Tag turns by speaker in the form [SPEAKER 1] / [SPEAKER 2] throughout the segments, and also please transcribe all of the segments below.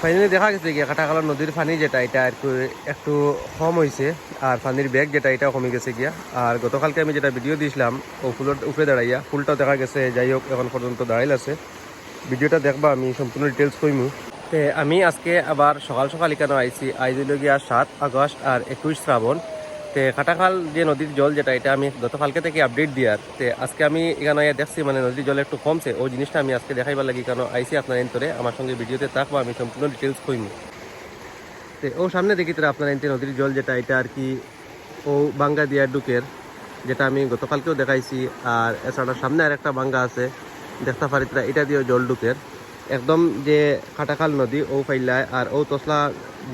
[SPEAKER 1] Finally দেখা গেছে গিয়ে কাটাকালা নদীর পানি যেটা, এটা একটু একটু কম হয়েছে আর পানির বেগ যেটা এটাও কমে গেছে গিয়া। আর গতকালকে আমি যেটা ভিডিও দিয়েছিলাম ও ফুলের উপরে দাঁড়াইয়া, ফুলটাও দেখা গেছে, যাই হোক, এখন পর্যন্ত দাঁড়াইল আছে। ভিডিওটা দেখবা, আমি সম্পূর্ণ ডিটেলস কইমু। আমি আজকে আবার সকাল সকাল এখানে আইছি আইজ গিয়া সাত আগস্ট আর একুশ শ্রাবণ। তে কাটাখাল যে নদীর জল যেটা, এটা আমি গতকালকে থেকে আপডেট দিয়ার তে আজকে আমি এখানে দেখছি মানে নদীর জল একটু কমছে, ওই জিনিসটা আমি আজকে দেখাইবার লাগি কেন আইসি আপনার এন্তরে, আমার সঙ্গে ভিডিওতে থাকব, আমি সম্পূর্ণ ডিটেলস কইমু। তে ও সামনে দেখি তারা আপনার এনতে নদীর জল যেটা, এটা আর কি ও বাঙ্গা দিয়া ডুকের যেটা আমি গতকালকেও দেখাইছি, আর এছাড়া সামনে আর একটা বাঙ্গা আছে, দেখতে পারি তারা, এটা দিয়েও জল ডুকের একদম যে খাটাখাল নদী, ও ফাইলায়, আর ও তসলা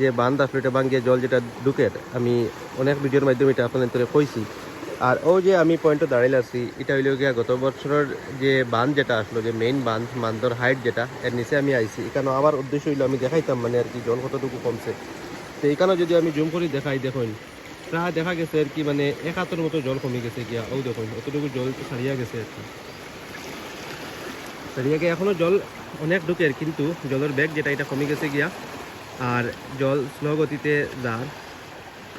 [SPEAKER 1] যে বান্ধ আসলো এটা বাঙ্গিয়ে জল যেটা ডুকের আমি অনেক ভিডিওর মাধ্যমে এটা আপনাদের তোরে কইছি। আর ও যে আমি পয়েন্টে দাঁড়াইলে আছি, এটা হইল গিয়া গত বছরের যে বাঁধ যেটা আসলো, যে মেইন বাঁধ বান্ধর হাইট যেটা, এর নিচে আমি আইছি। এখানে আমার উদ্দেশ্য হইল আমি দেখাইতাম মানে আর কি জল কতটুকু কমছে। তো এখানে যদি আমি জুম করি দেখাই, দেখুন, প্রায় দেখা গেছে আর কি মানে এক হাতের মতো জল কমে গেছে গিয়া। ও দেখুন, অতটুকু জল ছাড়িয়া গেছে আর কি। ছাড়িয়া গিয়ে এখনও জল অনেক ঢুকের কিন্তু জলের ব্যাগ যেটা, এটা কমে গেছে গিয়া। আর জল স্লো গতিতে যার।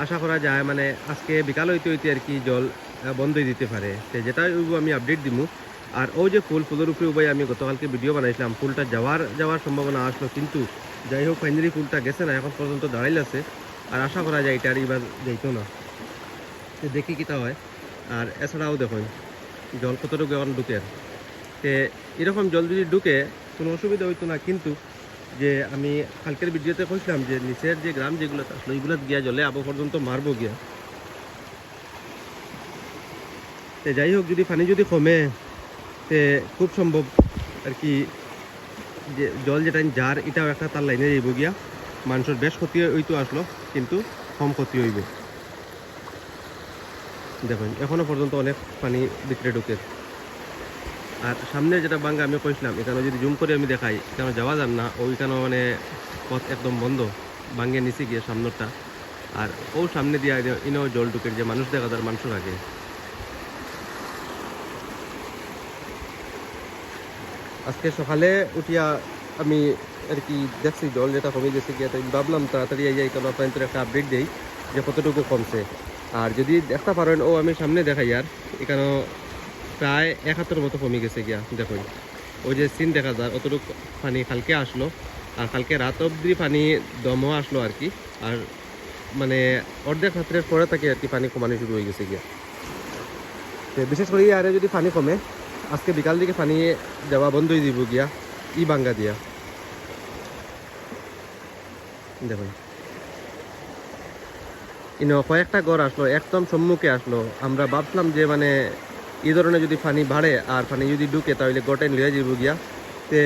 [SPEAKER 1] আশা করা যায় মানে আজকে বিকাল হইতে হইতে আর কি জল বন্ধই দিতে পারে। তো যেটা আমি আপডেট দিমু। আর ও যে ফুল, ফুলের উপরে উপায় আমি গতকালকে ভিডিও বানাইছিলাম। ফুলটা যাওয়ার যাওয়ার সম্ভাবনা আসলো, কিন্তু যাই হোক ফাইনালি ফুলটা গেছে না, এখন পর্যন্ত দাঁড়াইল আছে। আর আশা করা যায় এটা আর এবার যাইতো না। তো দেখি কিতা হয়। আর এছাড়াও দেখুন, জল কতটুকু এখন ঢুকে? তে এরকম জল যদি ঢুকে, কোনো অসুবিধা হইতো না, কিন্তু যে আমি কালকের ভিডিওতে কইছিলাম যে নিচের যে গ্রাম যেগুলো আসলো এগুলো গিয়া জলে আবো পর্যন্ত মারবো গিয়া। তে যাই হোক, যদি পানি যদি কমে, তে খুব সম্ভব আর কি যে জল যেটা যার, এটাও একটা তার লাইনে যাইব গিয়া। মানুষের বেশ ক্ষতি হইতো আসলো, কিন্তু কম ক্ষতি হইব। দেখুন, এখনও পর্যন্ত অনেক পানি ভিতরে ঢুকে। আর সামনে যেটা বাঙ্গা আমি কইছিলাম, এখানে যদি জুম করে আমি দেখাই, এখানে যাওয়া যান না, ওইখানে মানে পথ একদম বন্ধ বাঙ্গে নিচে গিয়ে সামনেরটা। আর ও সামনে দিয়ে ইনো জল ঢুকে যে মানুষ দেখা যায় মানুষ আগে আজকে সকালে উঠিয়া আমি আর কি দেখছি জল যেটা কমে গেছে গিয়ে, তাই ভাবলাম তাড়াতাড়ি যাই কারণ আপনাদের একটা আপডেট দেই যে কতটুকু কমছে। আর যদি দেখতে পারেন, ও আমি সামনে দেখাই আর এখানে প্রায় এক হাতের মতো কমে গেছে গিয়া, দেখুন। ওই যে সিন দেখা যায়, অতটুকু পানি কালকে আসলো, আর কালকে রাত অবধি পানি দমও আসলো আর কি। আর মানে অর্ধেক রাত্রের পরে থেকে আর কি পানি কমানো শুরু হয়ে গেছে গিয়া। বিশেষ করে আরে যদি পানি কমে, আজকে বিকাল দিকে পানি যাওয়া বন্ধ হয়ে দিব গিয়া, ই বাঙ্গা দিয়া। দেখুন। ইনো কয়েকটা ঘর আসলো, একদম সম্মুখে আসলো। আমরা ভাবছিলাম যে মানে এই ধরনের যদি পানি বাড়ে আর পানি যদি ঢুকে, তাহলে গোটাই লিয়ে যাব গিয়া তে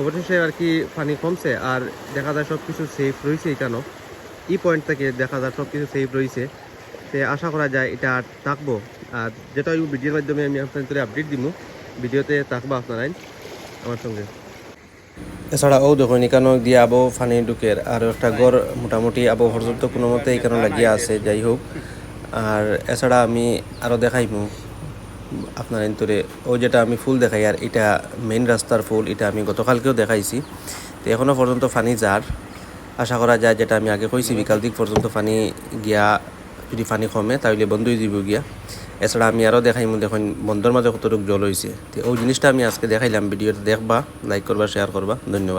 [SPEAKER 1] অবশেষে আর কি পানি কমছে আর দেখা যায় সব কিছু সেফ রয়েছে এখানেও। ই পয়েন্ট থেকে দেখা যায় সব কিছু সেফ রয়েছে। তে আশা করা যায় এটা আর থাকব। আর যেটা ওই ভিডিওর মাধ্যমে আমি আপনাদের আপডেট দিব ভিডিওতে থাকব আপনারাই আমার সঙ্গে। এছাড়া ও দেখুন, এখানেও দিয়ে আবো ফানি ঢুকের আর একটা গড় মোটামুটি আবো পর্যন্ত কোনো মতে এখানে লাগিয়ে আছে, যাই হোক। আর এছাড়া আমি আরও দেখাইমু। আপনার এন্তরে ও যেটা আমি ফুল দেখাই, আর এটা মেইন রাস্তার ফুল, এটা আমি গতকালকেও দেখাইছি। তো এখনও পর্যন্ত ফানি যার। আশা করা যায় যেটা আমি আগে কইছি, বিকাল দিক পর্যন্ত ফানি গিয়া যদি পানি কমে, তাহলে বন্ধই দিব গিয়া। এছাড়া আমি আরও দেখাইমু, দেখুন বন্ধর মাঝে কতটুকু জল হয়েছে তো ওই জিনিসটা আমি আজকে দেখাইলাম, ভিডিওটা দেখবা লাইক করবা শেয়ার করবা। ধন্যবাদ।